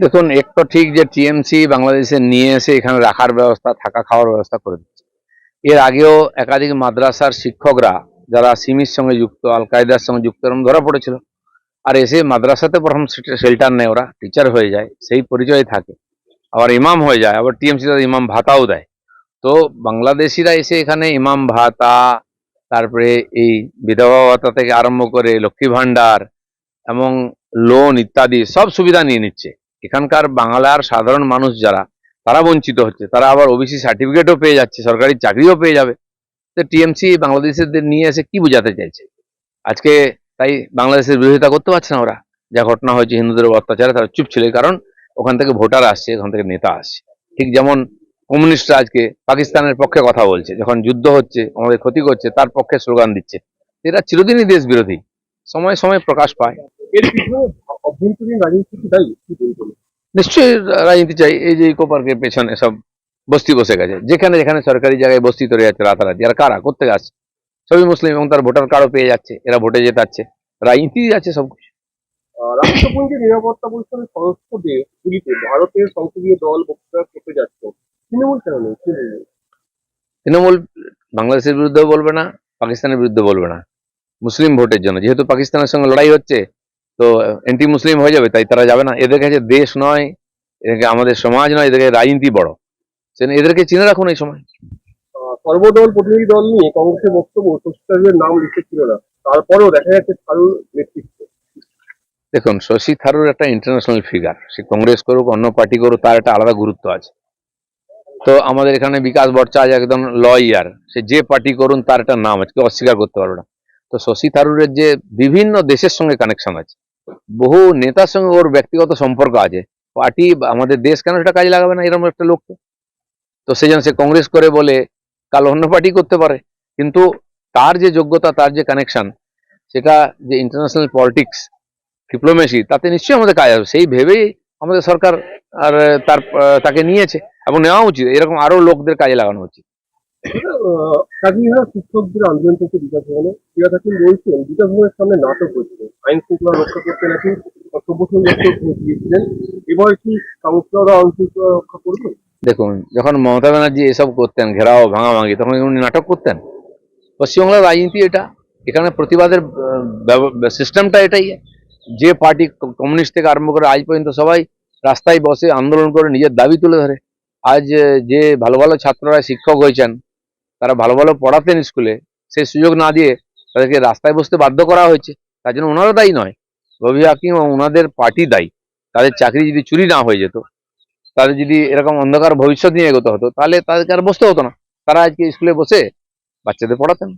দেখুন একটু ঠিক যে টিএমসি বাংলাদেশে নিয়ে এসে এখানে রাখার ব্যবস্থা, থাকা খাওয়ার ব্যবস্থা করে দিচ্ছে। এর আগেও একাধিক মাদ্রাসার শিক্ষকরা, যারা সিমির সঙ্গে যুক্ত, আল কায়দার সঙ্গে যুক্ত, এরকম ধরা পড়েছিল। আর এসে মাদ্রাসাতে প্রথম শেল্টার নেয় ওরা টিচার হয়ে যায়, সেই পরিচয় থাকে। আবার ইমাম হয়ে যায়, আবার টিএমসি তাদের ইমাম ভাতাও দেয়। তো বাংলাদেশিরা এসে এখানে ইমাম ভাতা, তারপরে এই বিধবা ভাতা থেকে আরম্ভ করে লক্ষ্মী ভাণ্ডার এবং লোন ইত্যাদি সব সুবিধা নিয়ে নিচ্ছে। এখানকার বাংলার সাধারণ মানুষ যারা, তারা বঞ্চিত হচ্ছে। তারা আবার ওবিসি সার্টিফিকেটও পেয়ে যাচ্ছে, সরকারি চাকরিও পেয়ে যাবে। তো টিএমসি বাংলাদেশিদের নিয়ে এসে কি বোঝাতে চাইছে? আজকে তাই বাংলাদেশের বিরোধিতা করতে পারছে না ওরা। যা ঘটনা হয়েছে, হিন্দুদের অত্যাচারে তারা চুপ ছিল। কারণ ওখান থেকে ভোটার আসছে ওখান থেকে নেতা আসছে। ঠিক যেমন কমিউনিস্টরা আজকে পাকিস্তানের পক্ষে কথা বলছে, যখন যুদ্ধ হচ্ছে, আমাদের ক্ষতি করছে, তার পক্ষে স্লোগান দিচ্ছে। এরা চিরদিনই দেশ বিরোধী সময় সময় প্রকাশ পায়। এর পিছনে অভ্যন্তরীণ রাজনীতি কি দায়ী নিশ্চয়ই রাজনীতি চাই এই যে ইকো পার্কের পেছনে সব বস্তি বসে গেছে। যেখানে যেখানে সরকারি জায়গায় বস্তি তৈরি যাচ্ছে রাতারাতি। আর কারা? করতে আসছে? সবই মুসলিম এবং তার ভোটার কার্ডও পেয়ে যাচ্ছে। এরা ভোটে জেতাচ্ছে। রাজনীতি আছে সব কিছু। রাষ্ট্রপুঞ্জের নিরাপত্তা পরিষদের সদস্যদের গুলিতে ভারতের সংসদীয় দল বক্তৃতা করতে যাচ্ছে। তৃণমূল কেন নেই? তৃণমূল বাংলাদেশের বিরুদ্ধেও বলবে না পাকিস্তানের বিরুদ্ধে বলবে না। মুসলিম ভোটের জন্য। যেহেতু পাকিস্তানের সঙ্গে লড়াই হচ্ছে তো অ্যান্টি মুসলিম হয়ে যাবে তাই তারা যাবে না। এদের কাছে দেশ নয় এদেরকে আমাদের সমাজ নয় এদেরকে রাজনীতি বড়। সেজন্য এদেরকে চিনে রাখুন এই সময়। সর্বদল প্রতিনিধি দল নিয়ে কংগ্রেসের বক্তব্য শশী নাম লিখে ছিল না। তারপরেও দেখা যাচ্ছে থারুর নেতৃত্ব। দেখুন শশী থারুর একটা ইন্টারন্যাশনাল ফিগার সে কংগ্রেস করুক অন্য পার্টি করুক তার একটা আলাদা গুরুত্ব আছে। তো আমাদের এখানে বিকাশ ভট্টাচার্য একদম লয়ার সে যে পার্টি করুন তার একটা নাম আছে অস্বীকার করতে পারবে না। তো শশী থারুরের যে বিভিন্ন দেশের সঙ্গে কানেকশন আছে বহু নেতার সঙ্গে ওর ব্যক্তিগত সম্পর্ক আছে। পার্টি আমাদের দেশ কেন সেটা কাজে লাগাবে না? এরকম একটা লোককে। তো সেই জন্য সে কংগ্রেস করে বলে, কাল অন্য পার্টি করতে পারে। কিন্তু তার যে যোগ্যতা, তার যে কানেকশন সেটা যে ইন্টারন্যাশনাল পলিটিক্স ডিপ্লোমেসি তাতে নিশ্চয়ই আমাদের কাজ হবে। সেই ভেবেই আমাদের সরকার আর তার তাকে নিয়েছে এবং নেওয়া উচিত। এরকম আরও লোকদের কাজে লাগানো উচিত। কাজীহারা শিক্ষকদের আন্দোলন থেকে বিকাশ ভবনে ফিরাদ হাকিম বলছেন, বিকাশ ভবনের সামনে নাটক হচ্ছে। আইন শৃঙ্খলা রক্ষা করতে নাকি সভ্যসন দিয়েছিলেন। এবার কি সংস্কাররা আইন শৃঙ্খলা রক্ষা করবে? দেখুন, যখন মমতা ব্যানার্জি এসব করতেন, ঘেরাও, ভাঙাভাঙি, তখন উনি নাটক করতেন? পশ্চিমবাংলার রাজনীতি এটা। এখানে প্রতিবাদের সিস্টেমটা এটাই। যে পার্টি কমিউনিস্ট থেকে আরম্ভ করে আজ পর্যন্ত সবাই রাস্তায় বসে আন্দোলন করে নিজের দাবি তুলে ধরে। আজ যে ভালো ভালো ছাত্ররা শিক্ষক হয়েছেন তারা ভালো ভালো পড়াতেন স্কুলে, সেই সুযোগ না দিয়ে তাদেরকে রাস্তায় বসতে বাধ্য করা হয়েছে। তার জন্য ওনারা দায়ী নয়, রবি হাকিম ওনাদের পার্টি দায়ী। তাদের চাকরি যদি চুরি না হয়ে যেত, তাদের যদি এরকম অন্ধকার ভবিষ্যৎ নিয়ে এগোতে হতো, তাহলে তাদেরকে আর বসতে হতো না। তারা আজকে স্কুলে বসে বাচ্চাদের পড়াতেন।